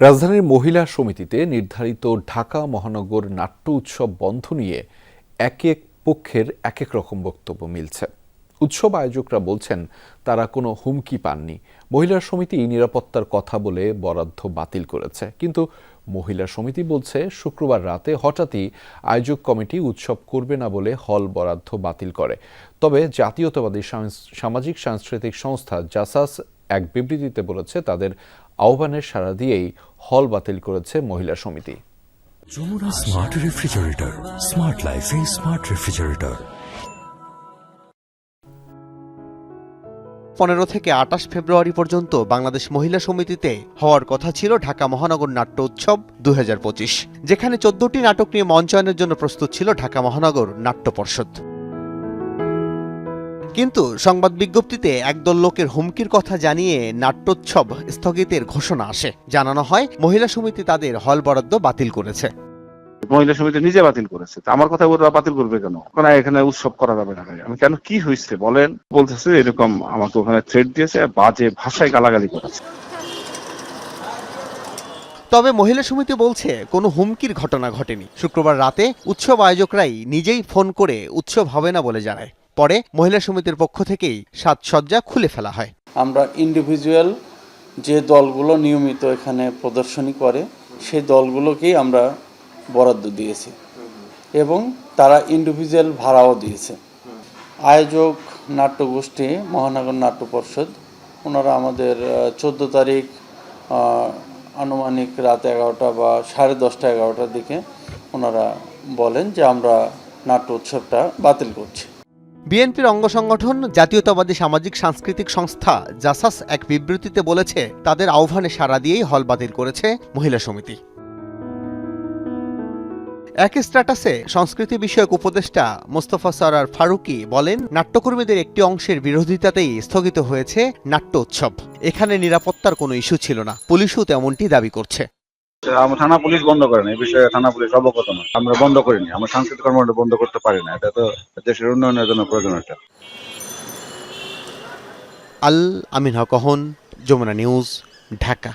রাজধানীর মহিলা সমিতিতে নির্ধারিত ঢাকা মহানগর নাট্য উৎসব বন্ধ নিয়ে এক এক পক্ষের এক এক রকম বক্তব্য মিলছে। উৎসব আয়োজকরা বলছেন, তারা কোনো হুমকি পাননি। মহিলা সমিতি নিরাপত্তার কথা বলে বরাদ্দ বাতিল করেছে। কিন্তু মহিলা সমিতি বলছে, শুক্রবার রাতে হঠাৎই আয়োজক কমিটি উৎসব করবে না বলে হল বরাদ্দ বাতিল করে। তবে জাতীয়তাবাদী সামাজিক সাংস্কৃতিক সংস্থা জাসাস এক বিবৃতিতে বলেছে, তাদের আহ্বানের সাড়া দিয়েই হল বাতিল করেছে মহিলা সমিতি। যমুনা স্মার্ট রেফ্রিজারেটর স্মার্ট লাইফে স্মার্ট রেফ্রিজারেটর। পনেরো থেকে আটাশ ফেব্রুয়ারি পর্যন্ত বাংলাদেশ মহিলা সমিতিতে হওয়ার কথা ছিল ঢাকা মহানগর নাট্য উৎসব দু হাজার পঁচিশ যেখানে চোদ্দটি নাটক নিয়ে মঞ্চায়নের জন্য প্রস্তুত ছিল ঢাকা মহানগর নাট্য পর্ষদ। কিন্তু সংবাদ বিজ্ঞপ্তিতে একদল লোকের হুমকির কথা জানিয়ে নাট্যোৎসব স্থগিতের ঘোষণা আসে। জানানো হয় মহিলা সমিতি তাদের হল বরাদ্দ বাতিল করেছে। মহিলা সমিতি নিজে বাতিল করেছে। আমার কথা ওরা বাতিল করবে কেন? কেন এখানে উৎসব করা যাবে না আমি কেন কি হয়েছে বলেন? বলতেছে এরকম আমাকে ওখানে থ্রেড দিয়েছে বাজে ভাষায় গালাগালি করেছে। তবে মহিলা সমিতি বলছে কোনো হুমকির ঘটনা ঘটেনি। শুক্রবার রাতে উৎসব আয়োজকরাই নিজেই ফোন করে উৎসব হবে না বলে জানায়। পরে মহিলা সমিতির পক্ষ থেকেই সাজসজ্জা খুলে ফেলা হয়। আমরা ইন্ডিভিজুয়াল যে দলগুলো নিয়মিত এখানে প্রদর্শনী করে, সেই দলগুলোকেই আমরা বরাদ্দ দিয়েছি। এবং তারা ইন্ডিভিজুয়াল ভাড়াও দিয়েছে। আয়োজক নাট্যগোষ্ঠী মহানগর নাট্য পর্ষদ, ওনারা আমাদের চোদ্দ তারিখ আনুমানিক রাত এগারোটা বা সাড়ে দশটা এগারোটার দিকে ওনারা বলেন যে আমরা নাট্য উৎসবটা বাতিল করছি। বিএনপির অঙ্গ সংগঠন, জাতীয়তাবাদী সামাজিক সাংস্কৃতিক সংস্থা জাসাস এক বিবৃতিতে বলেছে, তাদের আহ্বানে সাড়া দিয়েই হল বাতিল করেছে মহিলা সমিতি। এক স্ট্যাটাসে সংস্কৃতি বিষয়ক উপদেষ্টা মোস্তফা সরার ফারুকি বলেন, নাট্যকর্মীদের একটি অংশের বিরোধিতাতেই স্থগিত হয়েছে নাট্য উৎসব। এখানে নিরাপত্তার কোনো ইস্যু ছিল না। পুলিশও তেমনটি দাবি করছে। থানা পুলিশ বন্ধ করে না এই বিষয়ে থানা পুলিশ অবগত না আমরা বন্ধ করিনি, আমরা সাংস্কৃতিক কর্মকাণ্ড বন্ধ করতে পারি না, এটা তো দেশের উন্নয়নের জন্য প্রয়োজন এটা আল আমিন হক যমুনা নিউজ, ঢাকা।